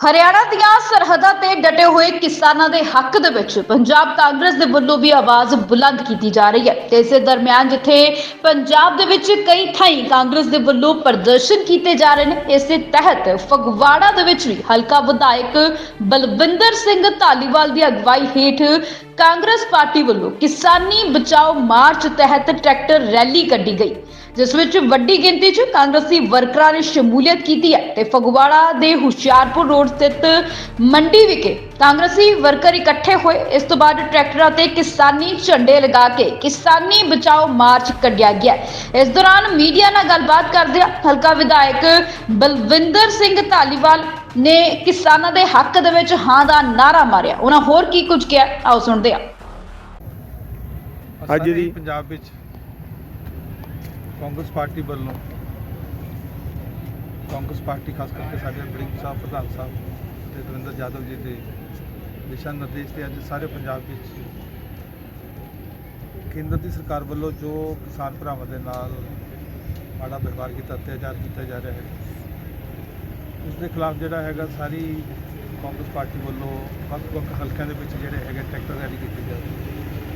ਹਰਿਆਣਾ ਦੀਆਂ ਸਰਹੱਦਾਂ ਤੇ ਡਟੇ ਹੋਏ ਕਿਸਾਨਾਂ ਦੇ ਹੱਕ ਦੇ ਵਿੱਚ ਪੰਜਾਬ ਕਾਂਗਰਸ ਦੇ ਵੱਲੋਂ ਵੀ ਆਵਾਜ਼ ਬੁਲੰਦ ਕੀਤੀ ਜਾ ਰਹੀ ਹੈ ਤੇ ਇਸੇ ਦਰਮਿਆਨ ਜਿੱਥੇ ਪੰਜਾਬ ਦੇ ਵਿੱਚ ਕਈ ਥਾਈਂ ਕਾਂਗਰਸ ਦੇ ਵੱਲੋਂ ਪ੍ਰਦਰਸ਼ਨ ਕੀਤੇ ਜਾ ਰਹੇ ਨੇ, ਇਸੇ ਤਹਿਤ ਫਗਵਾੜਾ ਦੇ ਵਿੱਚ ਵੀ ਹਲਕਾ ਵਿਧਾਇਕ ਬਲਵਿੰਦਰ ਸਿੰਘ ਧਾਲੀਵਾਲ ਦੀ ਅਗਵਾਈ ਹੇਠ ਕਾਂਗਰਸ ਪਾਰਟੀ ਵੱਲੋਂ ਕਿਸਾਨੀ ਬਚਾਓ ਮਾਰਚ ਤਹਿਤ ਟਰੈਕਟਰ ਰੈਲੀ ਕੱਢੀ ਗਈ। ਜਿਸ ਵਿੱਚ ਵੱਡੀ ਗਿਣਤੀ 'ਚ ਕਾਂਗਰਸੀ ਵਰਕਰਾਂ ਨੇ ਸ਼ਮੂਲੀਅਤ ਕੀਤੀ ਹੈ ਤੇ ਫਗਵਾੜਾ ਦੇ ਹੁਸ਼ਿਆਰਪੁਰ ਰੋਡ ਸਥਿਤ ਮੰਡੀ ਵਿਖੇ ਕਾਂਗਰਸੀ ਵਰਕਰ ਇਕੱਠੇ ਹੋਏ। ਇਸ ਤੋਂ ਬਾਅਦ ਟਰੈਕਟਰਾਂ ਤੇ ਕਿਸਾਨੀ ਝੰਡੇ ਲਗਾ ਕੇ ਕਿਸਾਨੀ ਬਚਾਓ ਮਾਰਚ ਕੱਢਿਆ ਗਿਆ। ਇਸ ਦੌਰਾਨ ਮੀਡੀਆ ਨਾਲ ਗੱਲਬਾਤ ਕਰਦਿਆਂ ਹਲਕਾ ਵਿਧਾਇਕ ਬਲਵਿੰਦਰ ਸਿੰਘ ਧਾਲੀਵਾਲ ਨੇ ਕਿਸਾਨਾਂ ਦੇ ਹੱਕ ਦੇ ਵਿੱਚ ਹਾਂ ਦਾ ਨਾਰਾ ਮਾਰਿਆ। ਉਹਨਾਂ ਹੋਰ ਕੀ ਕੁਝ ਕਿਹਾ ਆਓ ਸੁਣਦੇ ਹਾਂ। ਅੱਜ ਦੀ- ਪੰਜਾਬ ਵਿੱਚ ਕਾਂਗਰਸ ਪਾਰਟੀ ਵੱਲੋਂ ਕਾਂਗਰਸ ਪਾਰਟੀ ਖਾਸ ਕਰਕੇ ਸਾਡੇ ਬੜਿੰਗ ਸਾਹਿਬ, ਪ੍ਰਧਾਨ ਸਾਹਿਬ ਤੇ ਦਵਿੰਦਰ ਯਾਦਵ ਜੀ ਦੇ ਦਿਸ਼ਾ ਨਿਰਦੇਸ਼ ਤੇ ਅੱਜ ਸਾਰੇ ਪੰਜਾਬ ਵਿੱਚ ਕੇਂਦਰ ਦੀ ਸਰਕਾਰ ਵੱਲੋਂ ਜੋ ਕਿਸਾਨ ਭਰਾਵਾਂ ਦੇ ਨਾਲ ਮਾੜਾ ਵਿਵਹਾਰ ਕੀਤਾ, ਅਤਿਆਚਾਰ ਕੀਤਾ ਜਾ ਰਿਹਾ ਹੈ, ਉਸ ਦੇ ਖਿਲਾਫ ਜਿਹੜਾ ਹੈਗਾ ਸਾਰੀ ਕਾਂਗਰਸ ਪਾਰਟੀ ਵੱਲੋਂ ਵੱਖ-ਵੱਖ ਹਲਕਿਆਂ ਦੇ ਵਿੱਚ ਜਿਹੜੇ ਹੈਗੇ ਟਰੈਕਟਰ ਰੈਲੀ ਕੀਤੀ ਜਾ ਰਹੀ ਹੈ।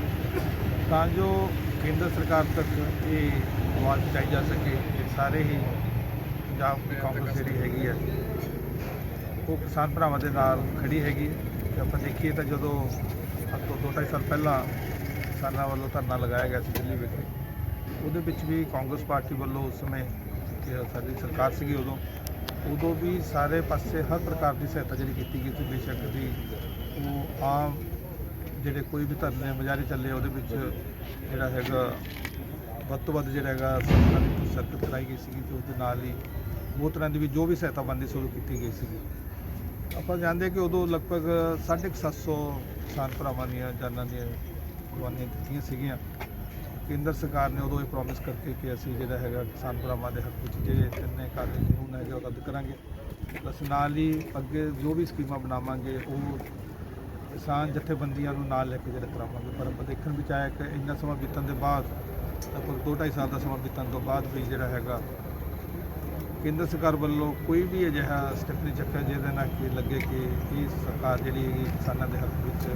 ਤਾਂ ਜੋ ਕੇਂਦਰ ਸਰਕਾਰ ਤੱਕ ਇਹ ਆਵਾਜ਼ ਪਹੁੰਚਾਈ ਜਾ ਸਕੇ ਕਿ ਸਾਰੇ ਹੀ ਪੰਜਾਬ ਦੀ ਕਾਂਗਰਸ ਜਿਹੜੀ ਹੈਗੀ ਹੈ, ਉਹ ਕਿਸਾਨ ਭਰਾਵਾਂ ਦੇ ਨਾਲ ਖੜੀ ਹੈਗੀ ਹੈ। ਤੇ ਆਪਾਂ ਦੇਖੀਏ ਤਾਂ ਜਦੋਂ ਅੱਜ ਤੋਂ ਦੋ ਢਾਈ ਸਾਲ ਪਹਿਲਾਂ ਕਿਸਾਨਾਂ ਵੱਲੋਂ ਧਰਨਾ ਲਗਾਇਆ ਗਿਆ ਸੀ ਦਿੱਲੀ ਵਿਖੇ ਉਹਦੇ ਵਿੱਚ ਵੀ ਕਾਂਗਰਸ ਪਾਰਟੀ ਵੱਲੋਂ ਉਸ ਸਮੇਂ ਸਾਡੀ ਸਰਕਾਰ ਸੀਗੀ ਉਦੋਂ ਉਦੋਂ ਵੀ ਸਾਰੇ ਪਾਸੇ ਹਰ ਪ੍ਰਕਾਰ ਦੀ ਸਹਾਇਤਾ ਜਿਹੜੀ ਕੀਤੀ ਗਈ ਸੀ, ਬੇਸ਼ੱਕ ਦੀ, ਉਹ ਆਮ ਜਿਹੜੇ ਕੋਈ ਵੀ ਧਰਨੇ ਮੁਜ਼ਾਹਰੇ ਚੱਲੇ, ਉਹਦੇ ਵਿੱਚ ਜਿਹੜਾ ਹੈਗਾ, ਵੱਧ ਤੋਂ ਵੱਧ ਜਿਹੜਾ ਹੈਗਾ, ਸਰਕਾਰ ਦੀ ਸਰਕਤ ਕਰਾਈ ਗਈ ਸੀਗੀ ਤੇ ਉਹਦੇ ਨਾਲ ਹੀ ਬਹੁਤ ਤਰ੍ਹਾਂ ਦੀ ਵੀ ਜੋ ਵੀ ਸਹਾਇਤਾ ਬਣਦੀ ਸ਼ੁਰੂ ਕੀਤੀ ਗਈ ਸੀਗੀ। ਆਪਾਂ ਜਾਣਦੇ ਕਿ ਉਦੋਂ ਲਗਭਗ 750 ਕਿਸਾਨ ਭਰਾਵਾਂ ਦੀਆਂ, ਜਾਨਾਂ ਦੀਆਂ ਕੁਰਬਾਨੀਆਂ ਦਿੱਤੀਆਂ ਸੀਗੀਆਂ। ਕੇਂਦਰ ਸਰਕਾਰ ਨੇ ਉਦੋਂ ਇਹ ਪ੍ਰੋਮਿਸ ਕਰਕੇ ਕਿ ਅਸੀਂ ਜਿਹੜਾ ਹੈਗਾ ਕਿਸਾਨ ਭਰਾਵਾਂ ਦੇ ਹੱਕ ਵਿੱਚ ਜਿਹੜੇ ਤਿੰਨੇ ਕਾਨੂੰਨ ਕਾਨੂੰਨ ਹੈਗੇ, ਉਹ ਰੱਦ ਕਰਾਂਗੇ। ਬਸ ਨਾਲ ਹੀ ਅੱਗੇ ਜੋ ਵੀ ਸਕੀਮਾਂ ਬਣਾਵਾਂਗੇ, ਉਹ ਕਿਸਾਨ ਜਥੇਬੰਦੀਆਂ ਨੂੰ ਨਾਲ ਲੈ ਕੇ ਜਿਹੜਾ ਕਰਾਵਾਂਗੇ, ਪਰ ਆਪਾਂ ਦੇਖਣ ਵਿੱਚ ਆਇਆ ਕਿ ਇੰਨਾ ਸਮਾਂ ਬੀਤਣ ਦੇ ਬਾਅਦ ਲਗਭਗ ਦੋ ਢਾਈ ਸਾਲ ਦਾ ਸਮਾਂ ਬੀਤਣ ਤੋਂ ਬਾਅਦ ਵੀ ਜਿਹੜਾ ਹੈਗਾ, ਕੇਂਦਰ ਸਰਕਾਰ ਵੱਲੋਂ ਕੋਈ ਵੀ ਅਜਿਹਾ ਸਟੈਪ ਨਹੀਂ ਚੱਕਿਆ ਜਿਹਦੇ ਨਾਲ ਕਿ ਲੱਗੇ ਕਿ ਇਹ ਸਰਕਾਰ ਜਿਹੜੀ ਹੈਗੀ ਕਿਸਾਨਾਂ ਦੇ ਹੱਕ ਵਿੱਚ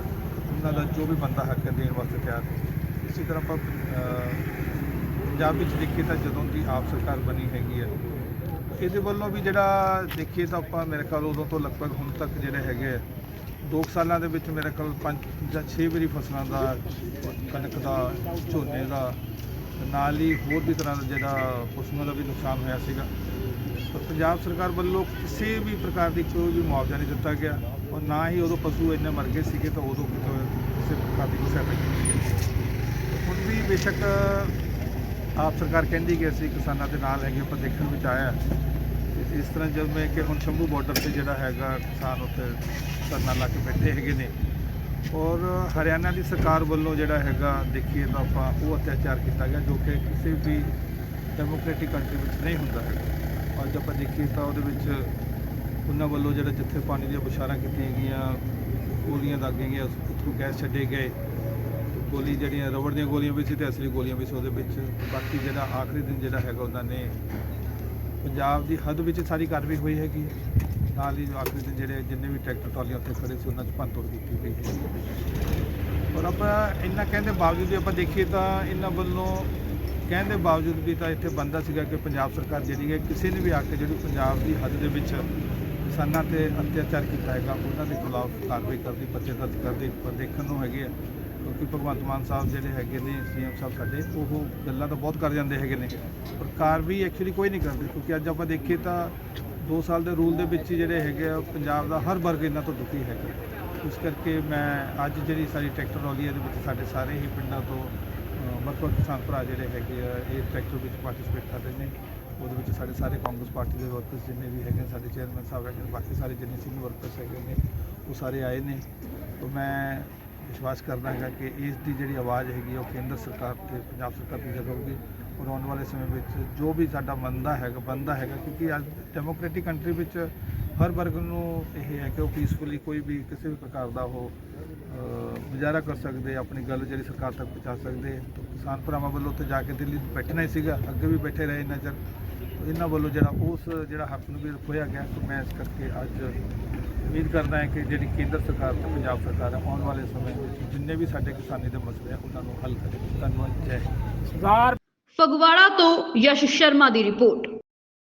ਉਹਨਾਂ ਦਾ ਜੋ ਵੀ ਬੰਦਾ ਹੱਕ ਹੈ ਦੇਣ ਵਾਸਤੇ ਤਿਆਰ ਹੈ। ਇਸੇ ਤਰ੍ਹਾਂ ਆਪਾਂ ਪੰਜਾਬ ਵਿੱਚ ਦੇਖੀਏ ਤਾਂ ਜਦੋਂ ਦੀ ਆਪ ਸਰਕਾਰ ਬਣੀ ਹੈਗੀ ਹੈ ਇਹਦੇ ਵੱਲੋਂ ਵੀ ਜਿਹੜਾ ਦੇਖੀਏ ਤਾਂ ਆਪਾਂ ਮੇਰੇ ਖਿਆਲ ਉਦੋਂ ਤੋਂ ਲਗਭਗ ਹੁਣ ਤੱਕ ਜਿਹੜੇ ਹੈਗੇ ਆ, ਦੋ ਕੁ ਸਾਲਾਂ ਦੇ ਵਿੱਚ ਮੇਰੇ ਕੋਲ ਪੰਜ ਜਾਂ 6 ਵਾਰੀ ਫਸਲਾਂ ਦਾ ਕਣਕ ਦਾ ਝੋਨੇ ਦਾ ਨਾਲ ਹੀ ਹੋਰ ਵੀ ਤਰ੍ਹਾਂ ਦਾ ਜਿਹੜਾ ਪਸ਼ੂਆਂ ਦਾ ਵੀ ਨੁਕਸਾਨ ਹੋਇਆ ਸੀਗਾ। ਪਰ ਪੰਜਾਬ ਸਰਕਾਰ ਵੱਲੋਂ ਕਿਸੇ ਵੀ ਪ੍ਰਕਾਰ ਦੀ ਕੋਈ ਵੀ ਮੁਆਵਜ਼ਾ ਨਹੀਂ ਦਿੱਤਾ ਗਿਆ ਔਰ ਨਾ ਹੀ ਉਦੋਂ ਪਸ਼ੂ ਇੰਨੇ ਮਰ ਗਏ ਸੀਗੇ ਤਾਂ ਉਦੋਂ ਕਿਤੋਂ ਕਿਸੇ ਪ੍ਰਕਾਰ ਦੀ ਕੋਈ ਸਹਾਇਤਾ ਕੀਤੀ ਗਈ। ਹੁਣ ਵੀ ਬੇਸ਼ੱਕ ਆਪ ਸਰਕਾਰ ਕਹਿੰਦੀ ਕਿ ਅਸੀਂ ਕਿਸਾਨਾਂ ਦੇ ਨਾਲ ਹੈਗੇ, ਆਪਾਂ ਦੇਖਣ ਵਿੱਚ ਆਇਆ। ਤੇ ਇਸ ਤਰ੍ਹਾਂ ਜਿਵੇਂ ਕਿ ਹੁਣ ਸ਼ੰਭੂ ਬਾਰਡਰ ਤੇ ਜਿਹੜਾ ਹੈਗਾ ਕਿਸਾਨ ਉੱਥੇ ਧਰਨਾ ਲਾ ਕੇ ਬੈਠੇ ਹੈਗੇ ਨੇ। ਔਰ ਹਰਿਆਣਾ ਦੀ ਸਰਕਾਰ ਵੱਲੋਂ ਜਿਹੜਾ ਹੈਗਾ, ਦੇਖੀਏ ਤਾਂ ਆਪਾਂ ਉਹ ਅਤਿਆਚਾਰ ਕੀਤਾ ਗਿਆ ਜੋ ਕਿ ਕਿਸੇ ਵੀ ਡੈਮੋਕ੍ਰੈਟਿਕ ਕੰਟਰੀ ਵਿੱਚ ਨਹੀਂ ਹੁੰਦਾ ਹੈਗਾ। ਅੱਜ ਆਪਾਂ ਦੇਖੀਏ ਤਾਂ ਉਹਦੇ ਵਿੱਚ ਉਹਨਾਂ ਵੱਲੋਂ ਜਿਹੜਾ ਜਿੱਥੇ ਪਾਣੀ ਦੀਆਂ ਬੁਸ਼ਾਰਾਂ ਕੀਤੀਆਂ ਗਈਆਂ ਗੋਲੀਆਂ ਦਾਗੀਆਂ ਗਈਆਂ, ਉੱਥੋਂ ਗੈਸ ਛੱਡੇ ਗਏ। ਗੋਲੀ ਜਿਹੜੀਆਂ ਰਬੜ ਦੀਆਂ ਗੋਲੀਆਂ ਵੀ ਸੀ ਤੇ ਅਸਲੀ ਗੋਲੀਆਂ ਵੀ ਸੀ, ਉਹਦੇ ਵਿੱਚ ਬਾਕੀ ਜਿਹੜਾ ਆਖਰੀ ਦਿਨ ਜਿਹੜਾ ਹੈਗਾ ਉਹਨਾਂ ਨੇ ਪੰਜਾਬ ਦੀ ਹੱਦ ਵਿੱਚ ਸਾਰੀ ਕਾਰਵਾਈ ਹੋਈ ਹੈਗੀ ਨਾਲ ਹੀ ਆਖਰੀ ਦਿਨ ਜਿਹੜੇ ਜਿੰਨੇ ਵੀ ਟਰੈਕਟਰ ਟਰਾਲੀਆਂ ਉੱਥੇ ਖੜੇ ਸੀ, ਉਹਨਾਂ 'ਚ ਭੰਨਤੋੜ ਕੀਤੀ ਗਈ ਹੈ। ਔਰ ਆਪਾਂ ਇੰਨਾ ਕਹਿੰਦੇ ਬਾਵਜੂਦ ਵੀ ਆਪਾਂ ਦੇਖੀਏ ਤਾਂ ਇਹਨਾਂ ਵੱਲੋਂ ਕਹਿਣ ਦੇ ਬਾਵਜੂਦ ਵੀ ਤਾਂ ਇੱਥੇ ਬੰਦਾ ਸੀਗਾ ਕਿ ਪੰਜਾਬ ਸਰਕਾਰ ਜਿਹੜੀ ਹੈ ਕਿਸੇ ਨੇ ਵੀ ਆ ਕੇ ਜਿਹੜੀ ਪੰਜਾਬ ਦੀ ਹੱਦ ਦੇ ਵਿੱਚ ਕਿਸਾਨਾਂ ਤੇ ਅਤਿਆਚਾਰ ਕੀਤਾ ਹੈਗਾ, ਉਹਨਾਂ ਦੇ ਖਿਲਾਫ ਕਾਰਵਾਈ ਕਰਦੀ, ਪਰਚੇ ਦਰਜ ਕਰਦੀ, ਪਰ ਦੇਖਣ ਨੂੰ ਹੈਗੇ ਆ ਕਿਉਂਕਿ ਭਗਵੰਤ ਮਾਨ ਸਾਹਿਬ ਜਿਹੜੇ ਹੈਗੇ ਨੇ, ਸੀਐਮ ਸਾਹਿਬ ਸਾਡੇ, ਉਹ ਗੱਲਾਂ ਤਾਂ ਬਹੁਤ ਕਰ ਜਾਂਦੇ ਹੈਗੇ ਨੇ। ਪਰ ਕਾਰਵਾਈ ਐਕਚੁਅਲੀ ਕੋਈ ਨਹੀਂ ਕਰਦੇ, ਕਿਉਂਕਿ ਅੱਜ ਆਪਾਂ ਦੇਖੀਏ ਤਾਂ 2 ਸਾਲ ਦੇ ਰੂਲ ਦੇ ਵਿੱਚ ਹੀ ਜਿਹੜੇ ਹੈਗੇ ਆ, ਪੰਜਾਬ ਦਾ ਹਰ ਵਰਗ ਇਹਨਾਂ ਤੋਂ ਦੁਖੀ ਹੈਗਾ। ਇਸ ਕਰਕੇ ਮੈਂ ਅੱਜ ਜਿਹੜੀ ਸਾਰੀ ਟਰੈਕਟਰ ਰੈਲੀ ਹੈ ਦੇ ਵਿੱਚ ਸਾਡੇ ਸਾਰੇ ਹੀ ਪਿੰਡਾਂ ਤੋਂ ਵੱਖ-ਵੱਖ ਕਿਸਾਨ ਭਰਾ ਜਿਹੜੇ ਹੈਗੇ ਆ, ਇਹ ਟਰੈਕਟਰ ਵਿੱਚ ਪਾਰਟਿਸਿਪੇਟ ਕਰ ਰਹੇ ਨੇ। ਉਹਦੇ ਵਿੱਚ ਸਾਡੇ ਸਾਰੇ ਕਾਂਗਰਸ ਪਾਰਟੀ ਦੇ ਵਰਕਰਸ ਜਿੰਨੇ ਵੀ ਹੈਗੇ ਸਾਡੇ ਚੇਅਰਮੈਨ ਸਾਹਿਬ ਹੈਗੇ ਬਾਕੀ ਸਾਰੇ ਜਿੰਨੇ ਸੀਨੀਅਰ ਵਰਕਰਸ ਹੈਗੇ ਨੇ, ਉਹ ਸਾਰੇ ਆਏ ਨੇ। ਤਾਂ ਮੈਂ ਵਿਸ਼ਵਾਸ ਕਰਦਾ ਹਾਂ ਕਿ ਇਸ ਦੀ ਜਿਹੜੀ ਆਵਾਜ਼ ਹੈਗੀ ਉਹ ਕੇਂਦਰ ਸਰਕਾਰ ਤੇ ਪੰਜਾਬ ਸਰਕਾਰ ਦੀ ਜਗਾਊਗੀ ਔਰ ਆਉਣ ਵਾਲੇ ਸਮੇਂ ਵਿੱਚ ਜੋ ਵੀ ਸਾਡਾ ਬੰਦਾ ਹੈਗਾ ਬੰਦਾ ਹੈਗਾ ਕਿਉਂਕਿ ਅੱਜ ਡੈਮੋਕ੍ਰੈਟਿਕ ਕੰਟਰੀ ਵਿੱਚ ਹਰ ਵਰਗ ਨੂੰ ਇਹ ਹੈ ਕਿ ਉਹ ਪੀਸਫੁਲੀ ਕੋਈ ਵੀ ਕਿਸੇ ਵੀ ਪ੍ਰਕਾਰ ਦਾ ਉਹ ਅਹ, ਗੁਜ਼ਾਰਾ ਕਰ ਸਕਦੇ ਆਪਣੀ ਗੱਲ ਜਿਹੜੀ ਸਰਕਾਰ ਤੱਕ ਪਹੁੰਚਾ ਸਕਦੇ ਤਾਂ ਕਿਸਾਨ ਭਰਾਵਾਂ ਵੱਲੋਂ ਉੱਥੇ ਜਾ ਕੇ ਦਿੱਲੀ ਬੈਠਣਾ ਹੀ ਸੀਗਾ ਅੱਗੇ ਵੀ ਬੈਠੇ ਰਹੇ ਇੰਨਾ ਚਿਰ ਇਹਨਾਂ ਵੱਲੋਂ ਜਿਹੜਾ ਉਸ ਜਿਹੜਾ ਹੱਕ ਨੂੰ ਵੀ ਖੋਇਆ ਗਿਆ ਸੋ ਮੈਂ ਇਸ ਕਰਕੇ ਅੱਜ ਉਮੀਦ ਕਰਦਾ ਹਾਂ ਕਿ ਜਿਹੜੀ ਕੇਂਦਰ ਸਰਕਾਰ ਤੇ ਪੰਜਾਬ ਸਰਕਾਰ ਹੈ ਆਉਣ ਵਾਲੇ ਸਮੇਂ ਵਿੱਚ ਜਿੰਨੇ ਵੀ ਸਾਡੇ ਕਿਸਾਨੀ ਦੇ ਮਸਲੇ ਆ, ਉਹਨਾਂ ਨੂੰ ਹੱਲ ਕਰੇਗੀ ਧੰਨਵਾਦ, ਜੈ ਹਿੰਦ। ਫਗਵਾੜਾ ਤੋਂ ਯਸ਼ ਸ਼ਰਮਾ ਦੀ ਰਿਪੋਰਟ।